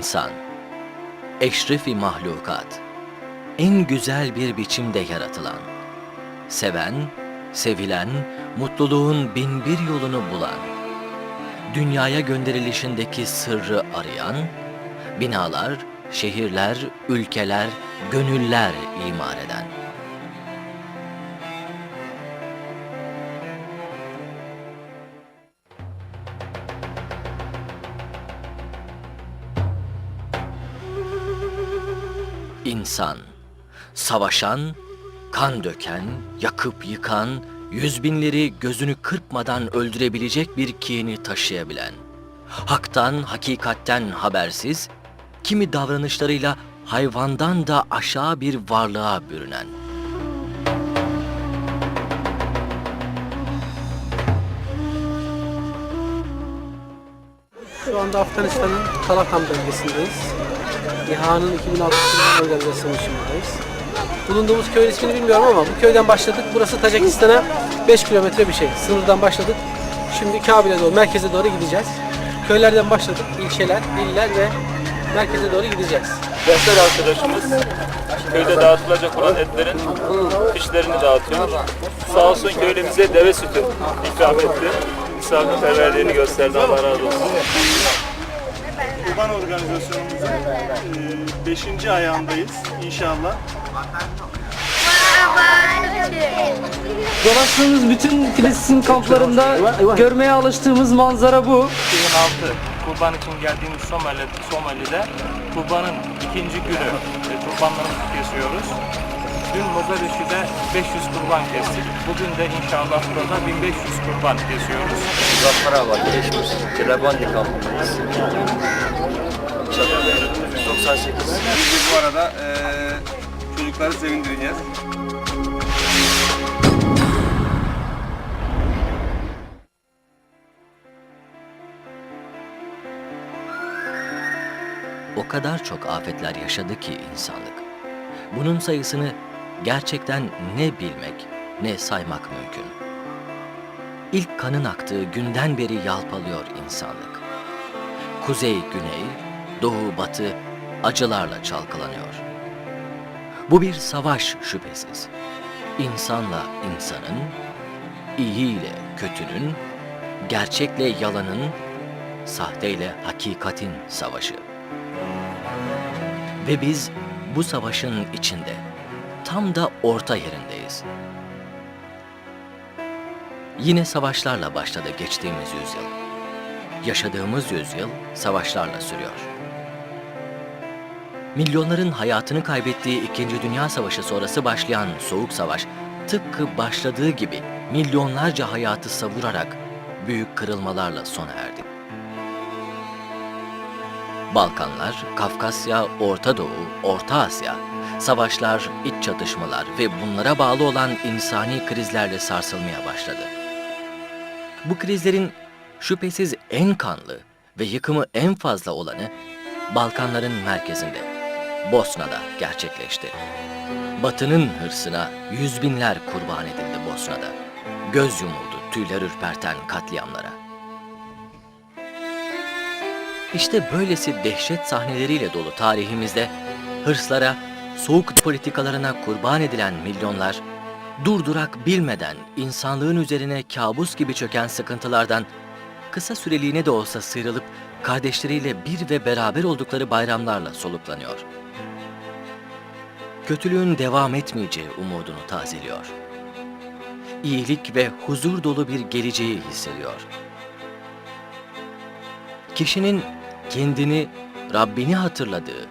İnsan, eşrefi mahlukat, en güzel bir biçimde yaratılan, seven, sevilen, mutluluğun bin bir yolunu bulan, dünyaya gönderilişindeki sırrı arayan, binalar, şehirler, ülkeler, gönüller imar eden. İnsan, savaşan, kan döken, yakıp yıkan, yüz binleri gözünü kırpmadan öldürebilecek bir kini taşıyabilen, haktan, hakikatten habersiz, kimi davranışlarıyla hayvandan da aşağı bir varlığa bürünen. Anda Afganistan'ın Kalakam bölgesindeyiz. İHA'nın 2006 organizasyonu içindeyiz. Bulunduğumuz köyün ismini bilmiyorum ama bu köyden başladık. Burası Tacikistan'a 5 kilometre bir şey. Sınırdan başladık. Şimdi Kabil'e doğru, merkeze doğru gideceğiz. Köylerden başladık. ilçeler, iller ve merkeze doğru gideceğiz. Rehber arkadaşımız köyde dağıtılacak olan etlerin fişlerini dağıtıyor. Sağ olsun köylümüze deve sütü ikram etti. Misafirperverliğini gösterdi. Allah razı olsun. Kurban organizasyonumuzun 5. ayağındayız inşallah. Dolaştığımız bütün Filistin kamplarında görmeye alıştığımız manzara bu. 2006 kurban için geldiğimiz Somali, Somali'de kurbanın ikinci günü e, kurbanlarımızı kesiyoruz. Dün Mogadishu'da 500 kurban kestik. Bugün de inşallah burada 1500 kurban kesiyoruz. Zafer var, geçmiş. Trebandi kampındayız. 98. Biz bu arada eee, çocukları sevindireceğiz. O kadar çok afetler yaşadı ki insanlık. Bunun sayısını gerçekten ne bilmek ne saymak mümkün. İlk kanın aktığı günden beri yalpalıyor insanlık. Kuzey, güney, doğu, batı acılarla çalkalanıyor. Bu bir savaş şüphesiz. İnsanla insanın, iyi ile kötünün, gerçekle yalanın, sahteyle hakikatin savaşı. Ve biz bu savaşın içinde, tam da orta yerindeyiz. Yine savaşlarla başladı geçtiğimiz yüzyıl. Yaşadığımız yüzyıl savaşlarla sürüyor. Milyonların hayatını kaybettiği İkinci Dünya Savaşı sonrası başlayan Soğuk Savaş, tıpkı başladığı gibi milyonlarca hayatı savurarak büyük kırılmalarla sona erdi. Balkanlar, Kafkasya, Orta Doğu, Orta Asya, savaşlar, iç çatışmalar ve bunlara bağlı olan insani krizlerle sarsılmaya başladı. Bu krizlerin şüphesiz en kanlı ve yıkımı en fazla olanı Balkanların merkezinde, Bosna'da gerçekleşti. Batı'nın hırsına yüz binler kurban edildi Bosna'da. Göz yumuldu tüyler ürperten katliamlara. İşte böylesi dehşet sahneleriyle dolu tarihimizde hırslara, soğuk politikalarına kurban edilen milyonlar, durdurak bilmeden insanlığın üzerine kabus gibi çöken sıkıntılardan kısa süreliğine de olsa sıyrılıp kardeşleriyle bir ve beraber oldukları bayramlarla soluklanıyor. Kötülüğün devam etmeyeceği umudunu tazeliyor. İyilik ve huzur dolu bir geleceği hissediyor kişinin kendini, Rabbini hatırladığı,